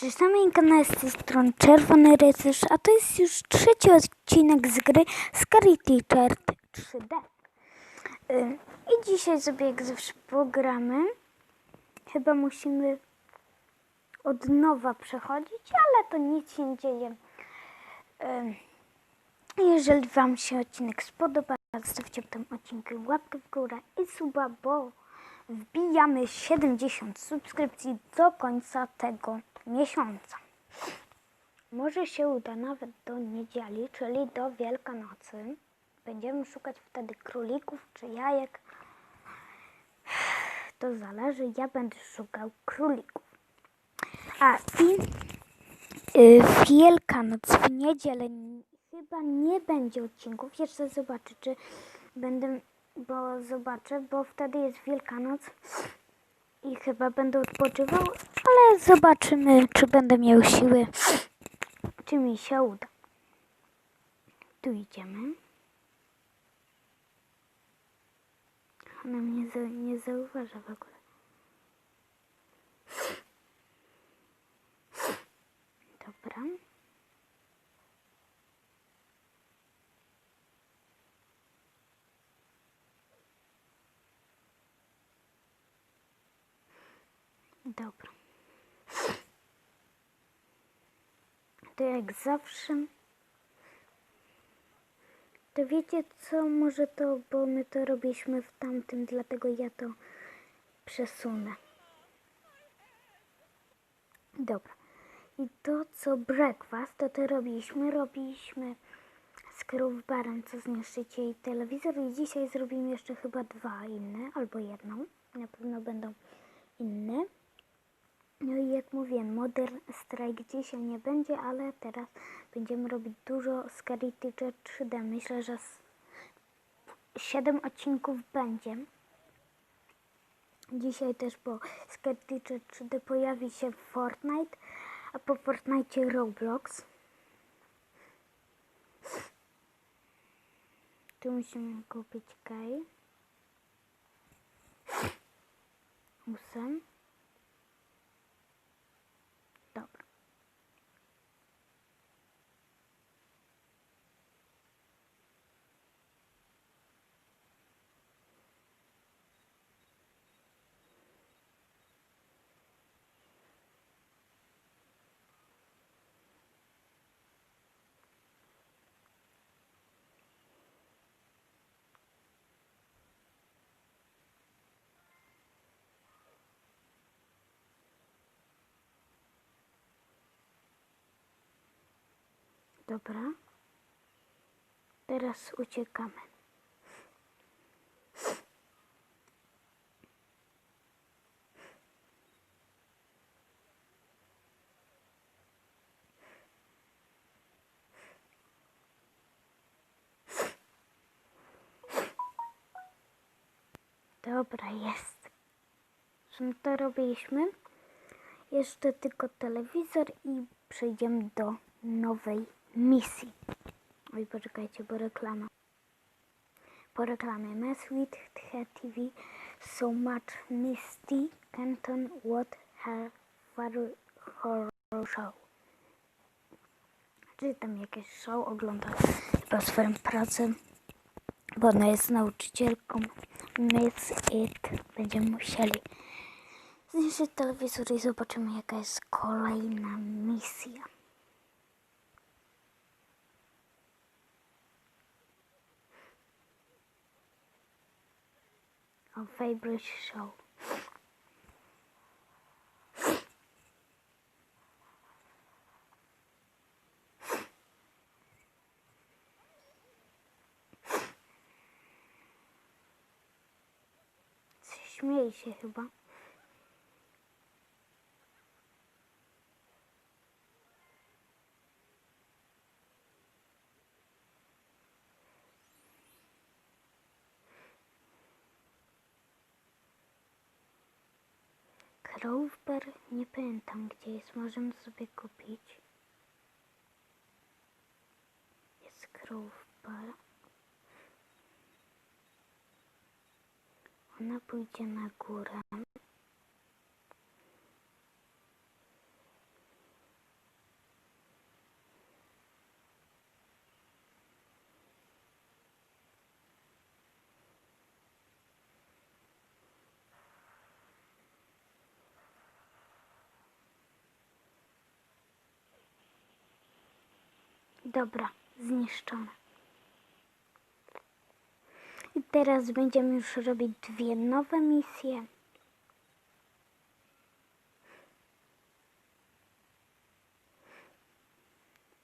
Cześć, na moim kanale z tej strony Czerwony Rycerz, a to jest już trzeci odcinek z gry Scary Teacher 3D. Ym, I dzisiaj sobie jak zawsze pogramy. Chyba musimy od nowa przechodzić, ale to nic się nie dzieje. Ym, Jeżeli Wam się odcinek spodoba, zostawcie w tym odcinku łapkę w górę i suba, bo wbijamy 70 subskrypcji do końca tego miesiąca. Może się uda nawet do niedzieli, czyli do Wielkanocy. Będziemy szukać wtedy królików czy jajek. To zależy, ja będę szukał królików. A i y, w Wielkanoc, w niedzielę chyba nie będzie odcinków. Jeszcze zobaczę, czy będę, bo zobaczę, bo wtedy jest Wielkanoc i chyba będę odpoczywał, ale zobaczymy, czy będę miał siły, czy mi się uda. Tu idziemy. Ona mnie za, nie zauważa w ogóle. Dobra. Dobra. To jak zawsze. To wiecie co, może to, bo my to robiliśmy w tamtym, dlatego ja to przesunę. Dobra. I to co breakfast, to to robiliśmy, robiliśmy z barem, co zniszczyć jej telewizor i dzisiaj zrobimy jeszcze chyba dwa inne, albo jedną. Na pewno będą inne. No i jak mówiłem, Modern Strike dzisiaj nie będzie, ale teraz będziemy robić dużo z Scary Teacher 3D. Myślę, że 7 odcinków będzie. Dzisiaj też po Scary Teacher 3D pojawi się Fortnite, a po Fortnite Roblox. Tu musimy kupić K. 8. Dobra. Teraz uciekamy. Dobra, jest. No to robiliśmy. Jeszcze tylko telewizor i przejdziemy do nowej misji. Oj, poczekajcie, bo reklama. Po reklamie Mess with TV so much Misty Canton what her horror show. Czy tam jakieś show ogląda chyba swoją pracę, bo ona jest nauczycielką. Miss It. Będziemy musieli zniszczyć telewizor i zobaczymy jaka jest kolejna misja. Our favorite show. Śmieje się chyba. Crowbar, nie pamiętam gdzie jest, możemy sobie kupić. Jest Crowbar. Ona pójdzie na górę. Dobra, zniszczone. I teraz będziemy już robić dwie nowe misje.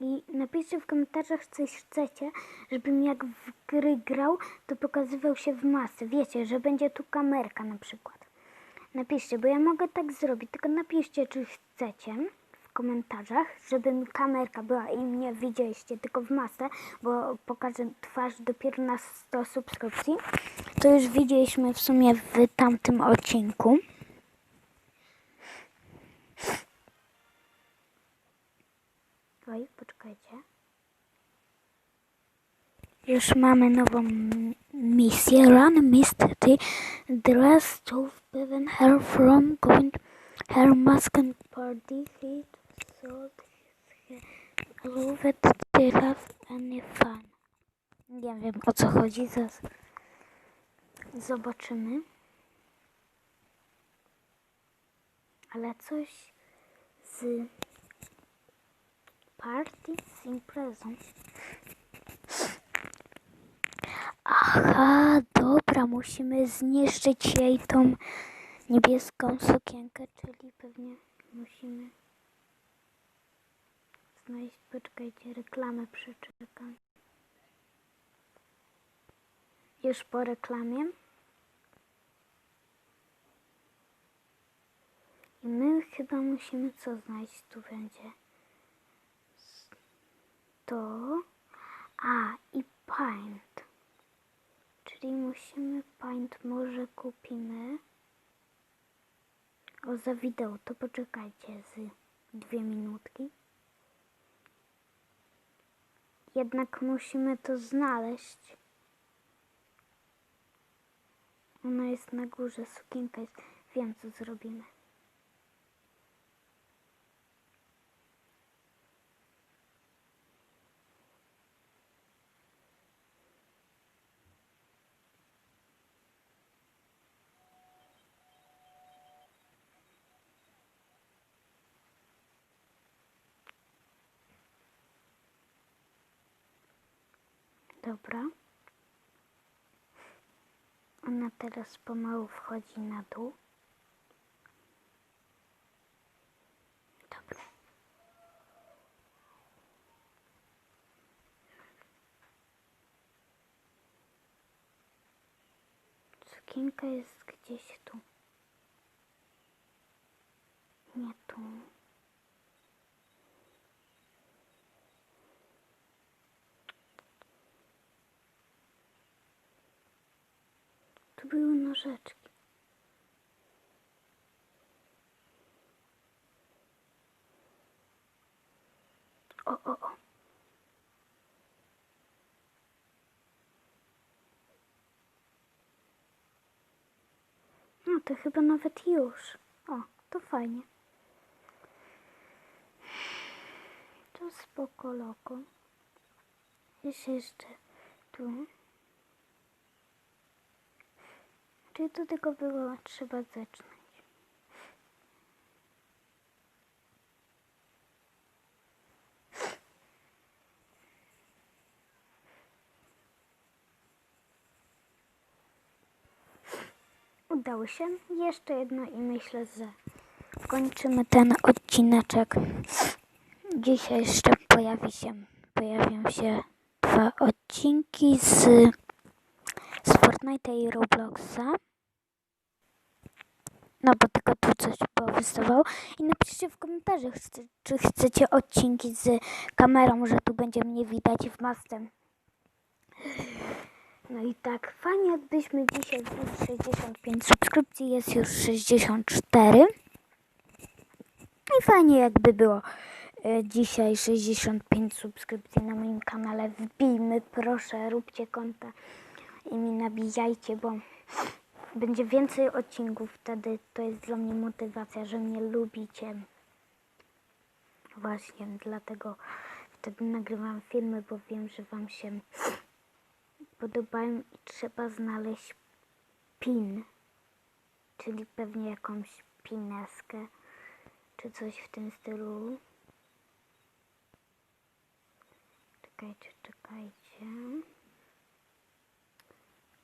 I napiszcie w komentarzach, coś chcecie, żebym jak w gry grał, to pokazywał się w masy. Wiecie, że będzie tu kamerka na przykład. Napiszcie, bo ja mogę tak zrobić, tylko napiszcie, czy chcecie komentarzach, żeby kamerka była i mnie widzieliście tylko w masę, bo pokażę twarz dopiero na 100 subskrypcji. To już widzieliśmy w sumie w tamtym odcinku. Oj, poczekajcie. Już mamy nową misję. Run Misty. Rest of Bevan her from going her mask and party they have any fun. Nie wiem o co chodzi. Zaraz zobaczymy. Ale coś z party z imprezą. Aha, dobra, musimy zniszczyć jej tą niebieską sukienkę, czyli pewnie musimy znaleźć, poczekajcie, reklamę przeczekam. Już po reklamie. I my chyba musimy co znaleźć tu będzie. To... A, i paint. Czyli musimy paint, może kupimy. O, za wideo, to poczekajcie z dwie minutki. Jednak musimy to znaleźć. Ona jest na górze, sukienka jest. Wiem, co zrobimy. Dobra. Ona teraz pomału wchodzi na dół. Dobra. Sukienka jest gdzieś tu. Nie tu. Tu były nożeczki. O, o, o. No to chyba nawet już. O, to fajnie. To spoko loko. Jest jeszcze tu. Czyli to tylko było trzeba zacząć. Udało się. Jeszcze jedno i myślę, że kończymy ten odcineczek. Dzisiaj jeszcze pojawi się, pojawią się dwa odcinki z, z Fortnite'a i Robloxa. No bo tylko tu coś powystawało. I napiszcie w komentarzach, czy, czy chcecie odcinki z kamerą, że tu będzie mnie widać w masce. No i tak, fajnie jakbyśmy dzisiaj wbić 65 subskrypcji, jest już 64. I fajnie jakby było e, dzisiaj 65 subskrypcji na moim kanale. Wbijmy, proszę, róbcie konta i mi nabijajcie, bo będzie więcej odcinków. Wtedy to jest dla mnie motywacja, że mnie lubicie. Właśnie dlatego wtedy nagrywam filmy, bo wiem, że Wam się podobają i trzeba znaleźć pin, czyli pewnie jakąś pineskę, czy coś w tym stylu. Czekajcie, czekajcie.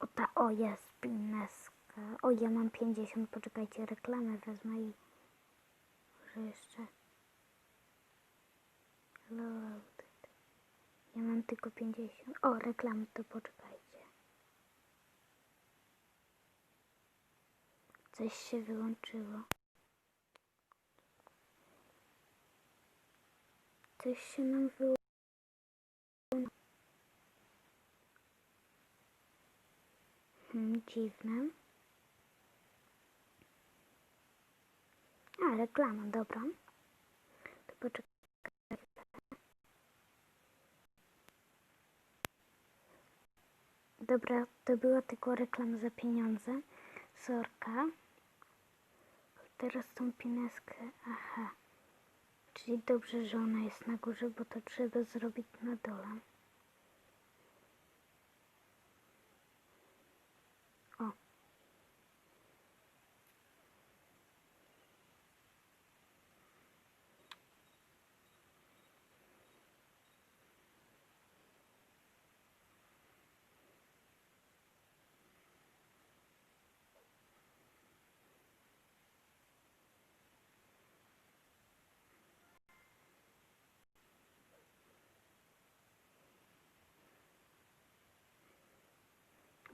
O ta, o jest pineska. O, ja mam 50, poczekajcie, reklamę wezmę i może jeszcze. Loaded. Ja mam tylko 50. O, reklamy, to poczekajcie. Coś się wyłączyło. Coś się nam wyłączyło. Hmm, dziwne. A, reklama, dobra. To poczekaj. Dobra, to była tylko reklama za pieniądze. Sorka. Teraz tą pineskę. Aha. Czyli dobrze, że ona jest na górze, bo to trzeba zrobić na dole.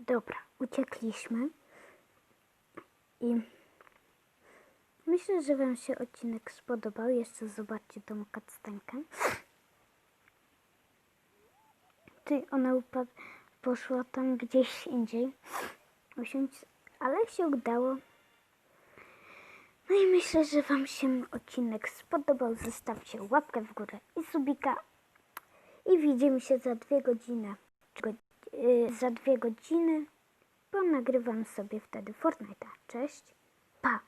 Dobra, uciekliśmy. I myślę, że Wam się odcinek spodobał. Jeszcze zobaczcie tą kactenkę. Ty, ona upadła, poszła tam gdzieś indziej. Usiąść, ale się udało. No i myślę, że Wam się odcinek spodobał. Zostawcie łapkę w górę i subika. I widzimy się za dwie godziny. Yy, za dwie godziny, bo nagrywam sobie wtedy Fortnite'a. Cześć, pa!